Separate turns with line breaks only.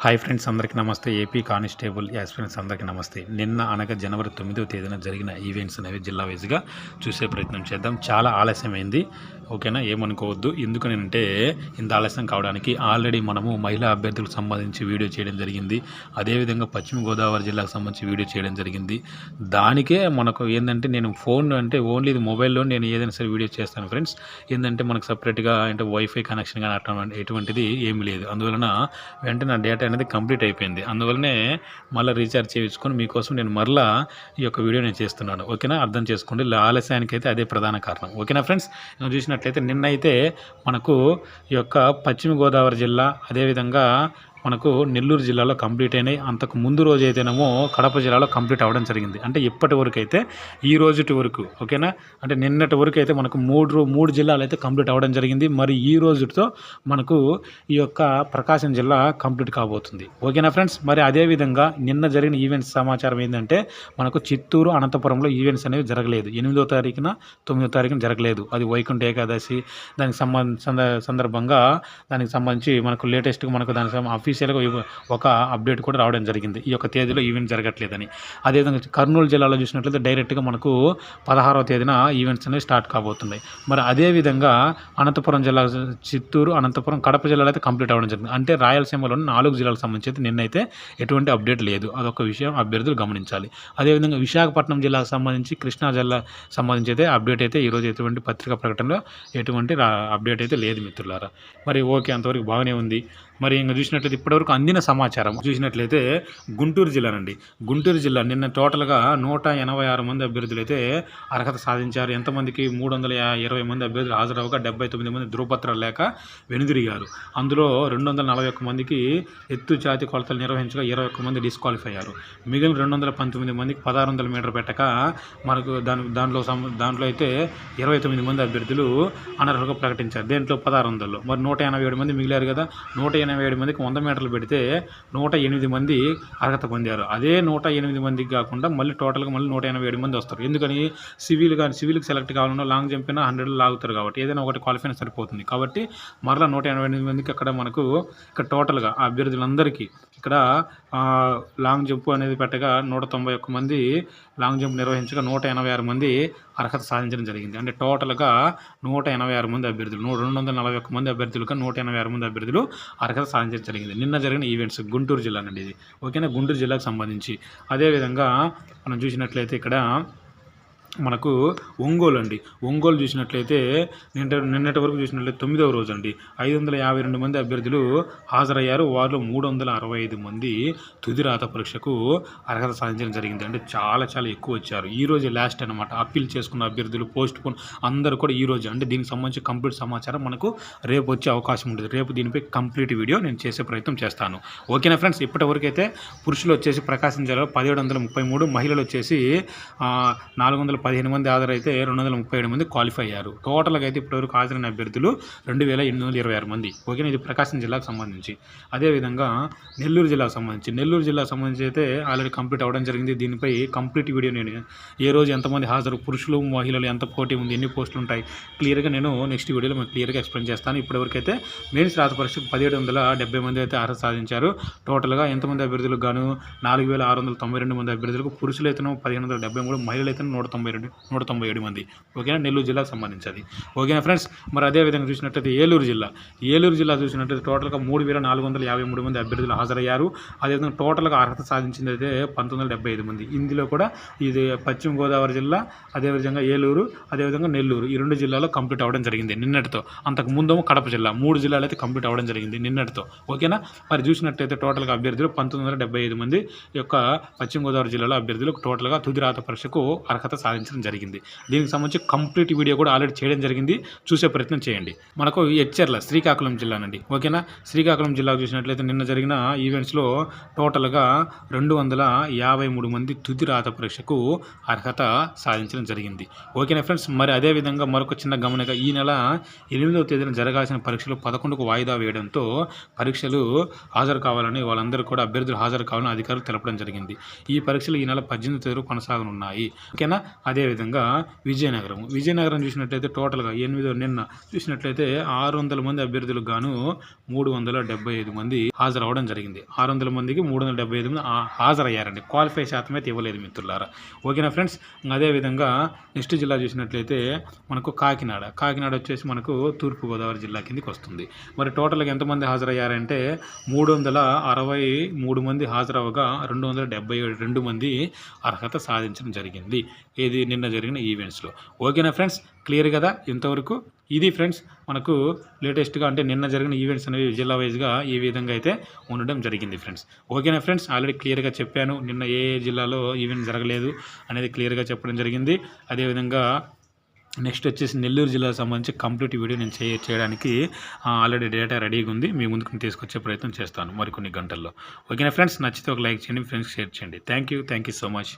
Hi friends అందరికీ నమస్తే. AP constable aspirants అందరికీ నమస్తే. నిన్న అనగా జనవరి తొమ్మిదవ తేదీన జరిగిన ఈవెంట్స్ అనేవి జిల్లా వైజ్గా చూసే ప్రయత్నం చేద్దాం. చాలా ఆలస్యమైంది. ఓకేనా? ఏమనుకోవద్దు. ఎందుకనంటే ఇంత ఆలస్యం కావడానికి ఆల్రెడీ మనము మహిళా అభ్యర్థులకు సంబంధించి వీడియో చేయడం జరిగింది. అదేవిధంగా పశ్చిమ గోదావరి జిల్లాకు సంబంధించి వీడియో చేయడం జరిగింది. దానికే మనకు ఏంటంటే నేను ఫోన్ అంటే ఓన్లీ ఇది మొబైల్లో నేను ఏదైనా సరే వీడియో చేస్తాను ఫ్రెండ్స్. ఏంటంటే మనకు సపరేట్గా అంటే వైఫై కనెక్షన్ కానీ అటువంటి ఎటువంటిది ఏమీ లేదు. అందువలన వెంటనే నా డేటా అనేది కంప్లీట్ అయిపోయింది. అందువలనే మళ్ళీ రీఛార్జ్ చేయించుకొని మీకోసం నేను మరలా ఈ యొక్క వీడియో నేను చేస్తున్నాను. ఓకేనా? అర్థం చేసుకోండి. ఇలా ఆలస్యానికి అయితే అదే ప్రధాన కారణం. ఓకేనా ఫ్రెండ్స్? నేను చూసినట్లయితే నిన్నైతే మనకు ఈ యొక్క పశ్చిమ గోదావరి జిల్లా అదేవిధంగా మనకు నెల్లూరు జిల్లాలో కంప్లీట్ అయినాయి. అంతకు ముందు రోజు అయితేనేమో కడప జిల్లాలో కంప్లీట్ అవ్వడం జరిగింది. అంటే ఇప్పటి వరకు అయితే ఈ రోజుటి వరకు ఓకేనా? అంటే నిన్నటి వరకు అయితే మనకు మూడు మూడు జిల్లాలు అయితే కంప్లీట్ అవ్వడం జరిగింది. మరి ఈ రోజుతో మనకు ఈ యొక్క ప్రకాశం జిల్లా కంప్లీట్ కాబోతుంది. ఓకేనా ఫ్రెండ్స్? మరి అదేవిధంగా నిన్న జరిగిన ఈవెంట్స్ సమాచారం ఏంటంటే మనకు చిత్తూరు అనంతపురంలో ఈవెంట్స్ అనేవి జరగలేదు. ఎనిమిదో తారీఖున తొమ్మిదో తారీఖున జరగలేదు. అది వైకుంఠ ఏకాదశి దానికి సంబంధ సందర్భంగా దానికి సంబంధించి మనకు లేటెస్ట్గా మనకు దానికి ఆఫీస్ అఫీషియల్గా ఒక అప్డేట్ కూడా రావడం జరిగింది. ఈ యొక్క తేదీలో ఈవెంట్ జరగట్లేదని. అదేవిధంగా కర్నూలు జిల్లాలో చూసినట్లయితే డైరెక్ట్గా మనకు పదహారవ తేదీన ఈవెంట్స్ అనేవి స్టార్ట్ కాబోతున్నాయి. మరి అదేవిధంగా అనంతపురం జిల్లా చిత్తూరు అనంతపురం కడప జిల్లాలో అయితే కంప్లీట్ అవ్వడం జరిగింది. అంటే రాయలసీమలోని నాలుగు జిల్లాలకు సంబంధించి అయితే నిన్నైతే ఎటువంటి అప్డేట్ లేదు. అదొక విషయం అభ్యర్థులు గమనించాలి. అదేవిధంగా విశాఖపట్నం జిల్లాకు సంబంధించి కృష్ణా జిల్లా సంబంధించి అయితే అప్డేట్ అయితే ఈరోజు ఎటువంటి పత్రికా ప్రకటనలో ఎటువంటి అప్డేట్ అయితే లేదు మిత్రులారా. మరి ఓకే అంతవరకు బాగానే ఉంది. మరి ఇంకా చూసినట్లయితే ఇప్పటివరకు అందిన సమాచారం. చూసినట్లయితే గుంటూరు జిల్లానండి. గుంటూరు జిల్లా నిన్న టోటల్గా నూట ఎనభై ఆరు మంది అభ్యర్థులు అయితే అర్హత సాధించారు. ఎంతమందికి? మూడు వందల ఇరవై మంది అభ్యర్థులు హాజరవగా డెబ్బై తొమ్మిది మంది ధృవపత్రాలు లేక వెనుదిరిగారు. అందులో రెండు వందల నలభై ఒక్క మందికి ఎత్తు జాతి కొలతలు నిర్వహించగా ఇరవై ఒక్క మంది డిస్క్వాలిఫై అయ్యారు. మిగిలిన రెండు వందల పంతొమ్మిది మందికి పదహారు వందల మీటర్ పెట్టక మనకు దాని దాంట్లో దాంట్లో అయితే ఇరవై తొమ్మిది మంది అభ్యర్థులు అనర్హులుగా ప్రకటించారు. దేంట్లో పదహారు వందలు మరి నూట ఎనభై ఏడు మంది మిగిలారు కదా. నూట ఎనభై ఏడు మందికి వంద మీటర్లు పెడితే నూట ఎనిమిది మంది అర్హత పొందారు. అదే నూట ఎనిమిది మందికి కాకుండా మళ్ళీ టోటల్గా మళ్ళీ నూట ఎనభై ఏడు మంది వస్తారు. ఎందుకని? సివిల్ కానీ సివిల్కి సెలెక్ట్ కావాలన్నా లాంగ్ జంప్ అయినా హండ్రెడ్ లాగుతారు కాబట్టి ఏదైనా ఒకటి క్వాలిఫై సరిపోతుంది. కాబట్టి మరలా నూట ఎనభై ఎనిమిది మందికి అక్కడ మనకు ఇక్కడ టోటల్గా ఆ అభ్యర్థులందరికీ ఇక్కడ లాంగ్ జంప్ అనేది పెట్టగా నూట తొంభై ఒక్క మంది లాంగ్ జంప్ నిర్వహించగా నూట ఎనభై ఆరు మంది అర్హత సాధించడం జరిగింది. అంటే టోటల్గా నూట ఎనభై ఆరు మంది అభ్యర్థులు నూ- రెండు వందల నలభై ఒక్క మంది అభ్యర్థులుగా నూట ఎనభై ఆరు మంది అభ్యర్థులు అర్హత సాధించడం జరిగింది. నిన్న జరిగిన ఈవెంట్స్ గుంటూరు జిల్లా నుండి ఇది. ఓకేనా? గుంటూరు జిల్లాకు సంబంధించి. అదేవిధంగా మనం చూసినట్లయితే ఇక్కడ మనకు ఒంగోలు అండి. ఒంగోలు చూసినట్లయితే నిన్న నిన్నటి వరకు చూసినట్లయితే తొమ్మిదవ రోజు అండి ఐదు వందల యాభై రెండు మంది అభ్యర్థులు హాజరయ్యారు. వారిలో మూడు వందల అరవై ఐదు మంది తుది రాత పరీక్షకు అర్హత సాధించడం జరిగింది అంటే చాలా చాలా ఎక్కువ వచ్చారు. ఈ రోజు లాస్ట్ అనమాట అప్పీల్ చేసుకున్న అభ్యర్థులు పోస్ట్ పోన్ అందరూ కూడా ఈ రోజు. అంటే దీనికి సంబంధించి కంప్లీట్ సమాచారం మనకు రేపు వచ్చే అవకాశం ఉంటుంది. రేపు దీనిపై కంప్లీట్ వీడియో నేను చేసే ప్రయత్నం చేస్తాను. ఓకేనా ఫ్రెండ్స్ ఇప్పటివరకైతే అయితే పురుషులు వచ్చేసి ప్రకాశం జిల్లాలో పదిహేడు వందల ముప్పై మూడు మహిళలు వచ్చేసి నాలుగు వందల పదిహేను మంది హాజరైతే రెండు వందల ముప్పై ఏడు మంది క్వాలిఫై అయ్యారు. టోటల్గా అయితే ఇప్పటివరకు హాజరైన అభ్యర్థులు రెండు వేల ఎనిమిది వందల ఇరవై ఆరు మంది. ఓకేనా? ఇది ప్రకాశం జిల్లాకు సంబంధించి. అదేవిధంగా నెల్లూరు జిల్లాకు సంబంధించి. నెల్లూరు జిల్లాకు సంబంధించి అయితే ఆల్రెడీ కంప్లీట్ అవ్వడం జరిగింది. దీనిపై కంప్లీట్ వీడియో నేను ఏ రోజు ఎంతమంది హాజరు పురుషులు మహిళలు ఎంత పోటీ ఉంది ఎన్ని పోస్టులు ఉంటాయి క్లియర్గా నేను నెక్స్ట్ వీడియోలో మీకు క్లియర్గా ఎక్స్ప్లెయిన్ చేస్తాను. ఇప్పటివరకు అయితే మెయిన్స్ రాత పరీక్షకు పదిహేడు వందల డెబ్బై మంది అయితే అర్హత సాధించారు. టోటల్గా ఎంతమంది అభ్యర్థులకు గాను? నాలుగు వేల ఆరు వందల తొంభై రెండు మంది అభ్యర్థులకు పురుషులు అయితే పదిహేను వందల డెబ్బై మూడు మహిళలు అయితే నూట తొంభై రెండు నూట తొంభై ఏడు మంది. ఓకేనా? నెల్లూరు జిల్లాకు సంబంధించి ఓకేనా ఫ్రెండ్స్? మరి అదేవిధంగా చూసినట్టయితే చూసినట్లయితే ఏలూరు జిల్లా. ఏలూరు జిల్లా చూసినట్లయితే టోటల్గా మూడు వేల నాలుగు వందల యాభై మూడు మంది అభ్యర్థులు హాజరయ్యారు. అదేవిధంగా టోటల్గా అర్హత సాధించింది అయితే పంతొమ్మిది వందల డెబ్బై ఐదు మంది. ఇందులో కూడా ఇది పశ్చిమ గోదావరి జిల్లా అదేవిధంగా ఏలూరు అదేవిధంగా నెల్లూరు. ఈ రెండు జిల్లాలో కంప్లీట్ అవ్వడం జరిగింది నిన్నటితో. అంతకు ముందేమో కడప జిల్లా. మూడు జిల్లాలు అయితే కంప్లీట్ అవ్వడం జరిగింది నిన్నటితో. ఓకేనా? మరి చూసినట్టయితే టోటల్గా అభ్యర్థులు పంతొమ్మిది వందల డెబ్బై ఐదు మంది. యొక్క పశ్చిమ గోదావరి జిల్లాలో అభ్యర్థులు టోటల్గా తుది రాత పరీక్షకు అర్హత సాధించడం జరిగింది. దీనికి సంబంధించి కంప్లీట్ వీడియో కూడా ఆల్రెడీ చేయడం జరిగింది. చూసే ప్రయత్నం చేయండి. మనకు హెచ్చర్ల శ్రీకాకుళం జిల్లానండి ఓకేనా? శ్రీకాకుళం జిల్లాకు చూసినట్లయితే నిన్న జరిగిన ఈవెంట్స్లో టోటల్గా రెండు వందల యాభై మూడు మంది తుది రాత పరీక్షకు అర్హత సాధించడం జరిగింది. ఓకేనా ఫ్రెండ్స్ మరి అదేవిధంగా మరొక చిన్న గమనిక. ఈ నెల ఎనిమిదవ తేదీన జరగాల్సిన పరీక్షలు పదకొండుకు వాయిదా వేయడంతో పరీక్షలు హాజరు కావాలని వాళ్ళందరూ కూడా అభ్యర్థులు హాజరు కావాలని అధికారులు తెలపడం జరిగింది. ఈ పరీక్షలు ఈ నెల పద్దెనిమిది తేదీ కొనసాగనున్నాయి. ఓకేనా? అదేవిధంగా విజయనగరం విజయనగరం చూసినట్లయితే టోటల్గా ఎనిమిదో నిన్న చూసినట్లయితే ఆరు వందల మంది అభ్యర్థులకు గాను మూడు వందల డెబ్బై ఐదు మంది హాజరవడం జరిగింది. ఆరు వందల మందికి మూడు వందల డెబ్బై ఐదు మంది హాజరయ్యారండి. క్వాలిఫై శాతం అయితే ఇవ్వలేదు మిత్రులారా. ఓకేనా ఫ్రెండ్స్? అదేవిధంగా నెక్స్ట్ జిల్లా చూసినట్లయితే మనకు కాకినాడ. కాకినాడ వచ్చేసి మనకు తూర్పుగోదావరి జిల్లా కిందకి వస్తుంది. మరి టోటల్గా ఎంతమంది హాజరయ్యారంటే మూడు వందల అరవై మూడు మంది హాజరవగా రెండు వందల డెబ్బై రెండు మంది అర్హత సాధించడం జరిగింది. ఇది నిన్న జరిగిన ఈవెంట్స్లో ఓకేనా ఫ్రెండ్స్ క్లియర్ కదా? ఇంతవరకు? ఇది ఫ్రెండ్స్ మనకు లేటెస్ట్గా అంటే నిన్న జరిగిన ఈవెంట్స్ అనేవి జిల్లా వైజ్గా ఈ విధంగా అయితే ఉండడం జరిగింది ఫ్రెండ్స్ ఓకేనా ఫ్రెండ్స్ ఆల్రెడీ క్లియర్గా చెప్పాను. నిన్న ఏ ఏ జిల్లాలో ఈవెంట్ జరగలేదు అనేది క్లియర్గా చెప్పడం జరిగింది. అదేవిధంగా నెక్స్ట్ వచ్చేసి నెల్లూరు జిల్లాకు సంబంధించి కంప్లీట్ వీడియో నేను చేయ చేయడానికి ఆల్రెడీ డేటా రెడీగా ఉంది. మీ ముందుకు తీసుకొచ్చే ప్రయత్నం చేస్తాను మరికొన్ని గంటల్లో. ఓకేనా ఫ్రెండ్స్ నచ్చితే ఒక లైక్ చేయండి. ఫ్రెండ్స్ షేర్ చేయండి. Thank you thank you so much